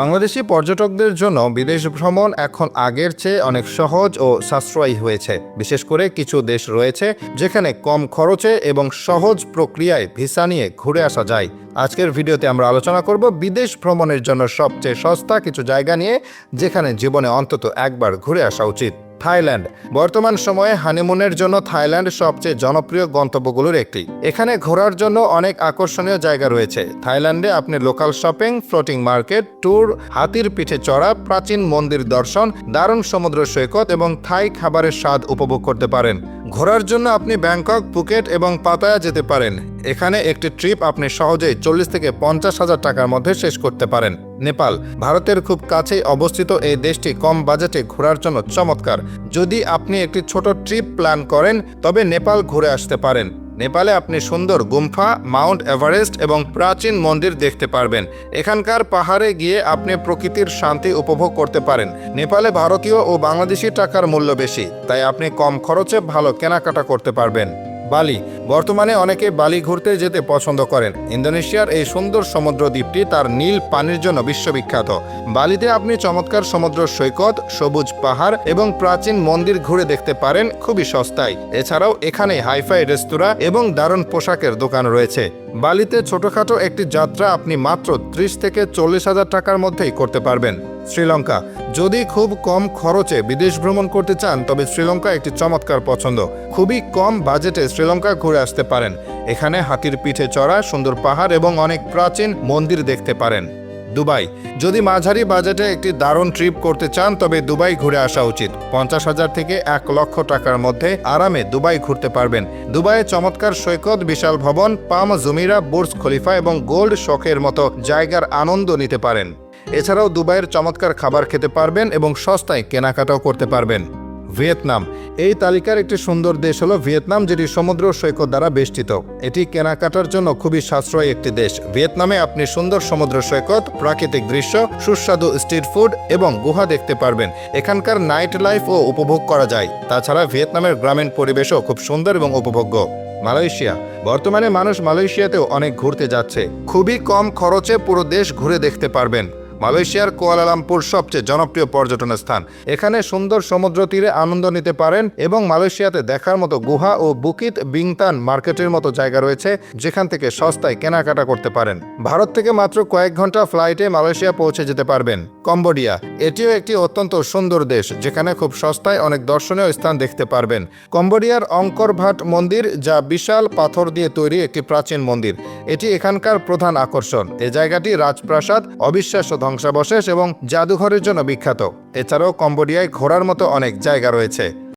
বাংলাদেশি পর্যটকদের জন্য বিদেশ ভ্রমণ এখন আগের চেয়ে অনেক সহজ ও সাশ্রয়ী হয়েছে। বিশেষ করে কিছু দেশ রয়েছে যেখানে কম খরচে এবং সহজ প্রক্রিয়ায় ভিসা নিয়ে ঘুরে আসা যায়। আজকের ভিডিওতে আমরা আলোচনা করব বিদেশ ভ্রমণের জন্য সবচেয়ে সস্তা কিছু জায়গা নিয়ে, যেখানে জীবনে অন্তত একবার ঘুরে আসা উচিত। থাইল্যান্ড। বর্তমান সময়ে হানিমুনের জন্য থাইল্যান্ড সবচেয়ে জনপ্রিয় গন্তব্যগুলোর একটি। এখানে ঘোরার জন্য অনেক আকর্ষণীয় জায়গা রয়েছে। থাইল্যান্ডে আপনি local shopping, floating market, tour, হাতির পিঠে চড়া, প্রাচীন মন্দির দর্শন, দারুণ সমুদ্র সৈকত এবং থাই খাবারের স্বাদ উপভোগ করতে পারেন। ঘোরার জন্য আপনি ব্যাংকক, পুকেট এবং পাতায়া যেতে পারেন। এখানে একটি ট্রিপ আপনি সহজেই চল্লিশ থেকে পঞ্চাশ হাজার টাকার মধ্যে শেষ করতে পারেন। নেপাল। ভারতের খুব কাছেই অবস্থিত এই দেশটি কম বাজেটে ঘোরার জন্য চমৎকার। যদি আপনি একটি ছোট ট্রিপ প্ল্যান করেন, তবে নেপাল ঘুরে আসতে পারেন। নেপালে আপনি সুন্দর গুম্ফা, মাউন্ট এভারেস্ট এবং প্রাচীন মন্দির দেখতে পারবেন। এখানকার পাহাড়ে গিয়ে আপনি প্রকৃতির শান্তি উপভোগ করতে পারেন। নেপালে ভারতীয় ও বাংলাদেশি টাকার মূল্য বেশি, তাই আপনি কম খরচে ভালো কেনাকাটা করতে পারবেন। বালি। বর্তমানে অনেকে বালি ঘুরতে যেতে পছন্দ করেন। ইন্দোনেশিয়ার এই সুন্দর সমুদ্র দ্বীপটি তার নীল পানির জন্য বিশ্ববিখ্যাত। বালিতে আপনি চমৎকার সমুদ্র সৈকত, সবুজ পাহাড় এবং প্রাচীন মন্দির ঘুরে দেখতে পারেন, খুবই সস্তায়। এছাড়াও এখানে হাইফাই রেস্তোরাঁ এবং দারুণ পোশাকের দোকান রয়েছে। বালিতে ছোটখাটো একটি যাত্রা আপনি মাত্র ত্রিশ থেকে চল্লিশ হাজার টাকার মধ্যেই করতে পারবেন। শ্রীলঙ্কা। যদি খুব কম খরচে বিদেশ ভ্রমণ করতে চান, তবে শ্রীলঙ্কা একটি চমৎকার পছন্দ। খুবই কম বাজেটে শ্রীলঙ্কা ঘুরে আসতে পারেন। এখানে হাতির পিঠে চড়া, সুন্দর পাহাড় এবং অনেক প্রাচীন মন্দির দেখতে পারেন। দুবাই। যদি মাঝারি বাজেটে একটি দারুণ ট্রিপ করতে চান, তবে দুবাই ঘুরে আসা উচিত। পঞ্চাশ হাজার থেকে এক লক্ষ টাকার মধ্যে আরামে দুবাই ঘুরতে পারবেন। দুবাইয়ে চমৎকার সৈকত, বিশাল ভবন, পাম জমিরা, বুর্জ খলিফা এবং গোল্ড শখের মতো জায়গার আনন্দ নিতে পারেন। এছাড়াও দুবাইয়ের চমৎকার খাবার খেতে পারবেন এবং সস্তায় কেনাকাটাও করতে পারবেন। ভিয়েতনাম। এই তালিকার একটি সুন্দর দেশ হলো ভিয়েতনাম, যেটি সমুদ্র সৈকত দ্বারা বেষ্টিত। এটি কেনাকাটার জন্য খুবই সাশ্রয়ী একটি দেশ। ভিয়েতনামে আপনি সুন্দর সমুদ্র সৈকত, প্রাকৃতিক দৃশ্য, সুস্বাদু স্ট্রিট ফুড এবং গুহা দেখতে পারবেন। এখানকার নাইট লাইফও উপভোগ করা যায়। তাছাড়া ভিয়েতনামের গ্রামীণ পরিবেশও খুব সুন্দর এবং উপভোগ্য। মালয়েশিয়া। বর্তমানে মানুষ মালয়েশিয়াতেও অনেক ঘুরতে যাচ্ছে। খুবই কম খরচে পুরো দেশ ঘুরে দেখতে পারবেন। মালয়েশিয়ার কুয়ালালামপুর সবচেয়ে জনপ্রিয় পর্যটন স্থান। এখানে সুন্দর সমুদ্র তীরে আনন্দ নিতে পারেন এবং মালয়েশিয়াতে দেখার মতো গুহা ও বুকিত বিংতান মার্কেটের মতো জায়গা রয়েছে, যেখান থেকে সস্তায় কেনাকাটা করতে পারেন। ভারত থেকে মাত্র কয়েক ঘণ্টা ফ্লাইটে মালয়েশিয়া পৌঁছে যেতে পারবেন। কম্বোডিয়া, এটিও একটি অত্যন্ত সুন্দর দেশ, যেখানে খুব সস্তায় অনেক দর্শনীয় স্থান দেখতে পারবেন। কম্বোডিয়ার অঙ্কর ভাট মন্দির, যা বিশাল পাথর দিয়ে তৈরি একটি প্রাচীন মন্দির, এটি এখানকার প্রধান আকর্ষণ। এ জায়গাটি রাজপ্রাসাদ, অবিশ্বাস্য ধ্বংসাবশেষ এবং জাদুঘরের জন্য বিখ্যাত। এছাড়াও কম্বোডিয়ায় ঘোরার মতো অনেক জায়গা রয়েছে।